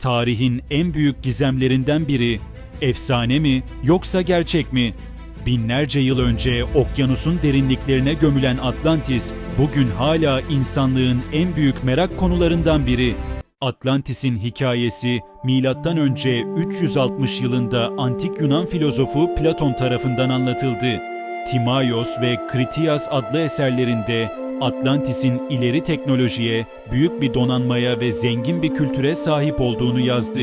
Tarihin en büyük gizemlerinden biri. Efsane mi yoksa gerçek mi? Binlerce yıl önce okyanusun derinliklerine gömülen Atlantis, bugün hala insanlığın en büyük merak konularından biri. Atlantis'in hikayesi milattan önce 360 yılında antik Yunan filozofu Platon tarafından anlatıldı. Timaios ve Critias adlı eserlerinde Atlantis'in ileri teknolojiye, büyük bir donanmaya ve zengin bir kültüre sahip olduğunu yazdı.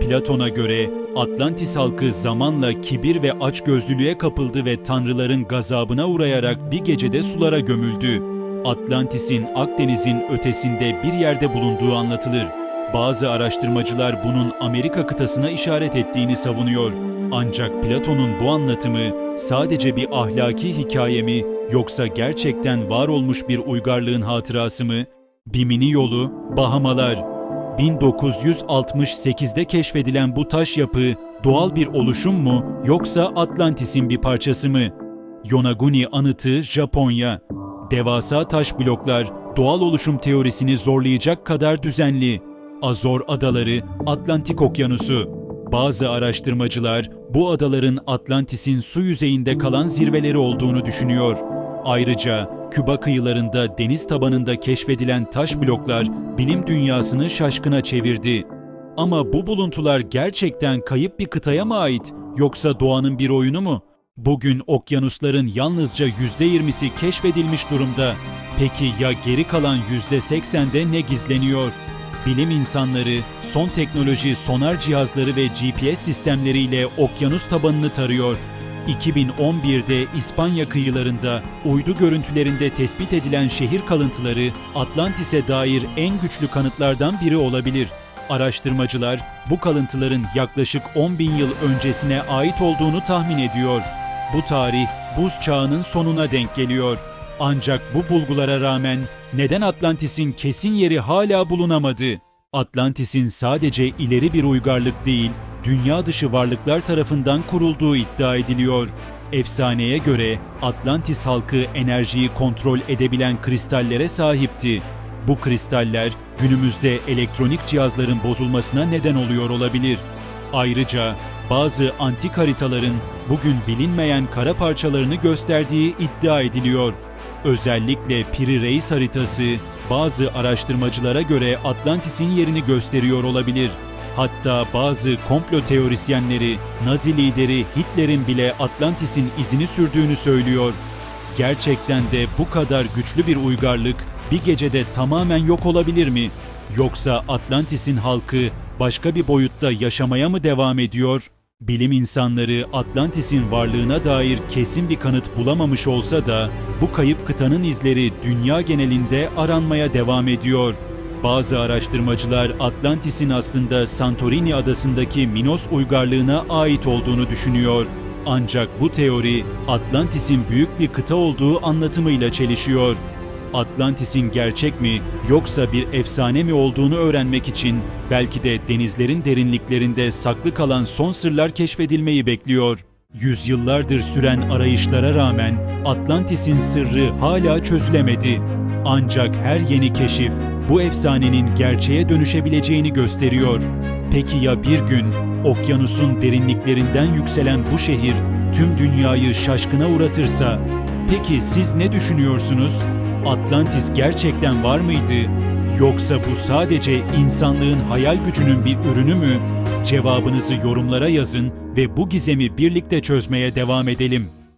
Platon'a göre Atlantis halkı zamanla kibir ve açgözlülüğe kapıldı ve tanrıların gazabına uğrayarak bir gecede sulara gömüldü. Atlantis'in Akdeniz'in ötesinde bir yerde bulunduğu anlatılır. Bazı araştırmacılar bunun Amerika kıtasına işaret ettiğini savunuyor. Ancak Platon'un bu anlatımı sadece bir ahlaki hikaye mi yoksa gerçekten var olmuş bir uygarlığın hatırası mı? Bimini yolu, Bahamalar. 1968'de keşfedilen bu taş yapı doğal bir oluşum mu yoksa Atlantis'in bir parçası mı? Yonaguni anıtı Japonya. Devasa taş bloklar doğal oluşum teorisini zorlayacak kadar düzenli. Azor Adaları, Atlantik Okyanusu. Bazı araştırmacılar bu adaların Atlantis'in su yüzeyinde kalan zirveleri olduğunu düşünüyor. Ayrıca Küba kıyılarında deniz tabanında keşfedilen taş bloklar bilim dünyasını şaşkına çevirdi. Ama bu buluntular gerçekten kayıp bir kıtaya mı ait yoksa doğanın bir oyunu mu? Bugün okyanusların yalnızca %20'si keşfedilmiş durumda. Peki ya geri kalan %80'de ne gizleniyor? Bilim insanları son teknoloji sonar cihazları ve GPS sistemleriyle okyanus tabanını tarıyor. 2011'de İspanya kıyılarında uydu görüntülerinde tespit edilen şehir kalıntıları Atlantis'e dair en güçlü kanıtlardan biri olabilir. Araştırmacılar bu kalıntıların yaklaşık 10 bin yıl öncesine ait olduğunu tahmin ediyor. Bu tarih buz çağının sonuna denk geliyor. Ancak bu bulgulara rağmen neden Atlantis'in kesin yeri hala bulunamadı? Atlantis'in sadece ileri bir uygarlık değil, dünya dışı varlıklar tarafından kurulduğu iddia ediliyor. Efsaneye göre Atlantis halkı enerjiyi kontrol edebilen kristallere sahipti. Bu kristaller günümüzde elektronik cihazların bozulmasına neden oluyor olabilir. Ayrıca bazı antik haritaların bugün bilinmeyen kara parçalarını gösterdiği iddia ediliyor. Özellikle Piri Reis haritası bazı araştırmacılara göre Atlantis'in yerini gösteriyor olabilir. Hatta bazı komplo teorisyenleri Nazi lideri Hitler'in bile Atlantis'in izini sürdüğünü söylüyor. Gerçekten de bu kadar güçlü bir uygarlık bir gecede tamamen yok olabilir mi? Yoksa Atlantis'in halkı başka bir boyutta yaşamaya mı devam ediyor? Bilim insanları Atlantis'in varlığına dair kesin bir kanıt bulamamış olsa da bu kayıp kıtanın izleri dünya genelinde aranmaya devam ediyor. Bazı araştırmacılar Atlantis'in aslında Santorini adasındaki Minos uygarlığına ait olduğunu düşünüyor. Ancak bu teori Atlantis'in büyük bir kıta olduğu anlatımıyla çelişiyor. Atlantis'in gerçek mi yoksa bir efsane mi olduğunu öğrenmek için belki de denizlerin derinliklerinde saklı kalan son sırlar keşfedilmeyi bekliyor. Yüzyıllardır süren arayışlara rağmen Atlantis'in sırrı hala çözülemedi. Ancak her yeni keşif bu efsanenin gerçeğe dönüşebileceğini gösteriyor. Peki ya bir gün okyanusun derinliklerinden yükselen bu şehir tüm dünyayı şaşkına uğratırsa? Peki siz ne düşünüyorsunuz? Atlantis gerçekten var mıydı? Yoksa bu sadece insanlığın hayal gücünün bir ürünü mü? Cevabınızı yorumlara yazın ve bu gizemi birlikte çözmeye devam edelim.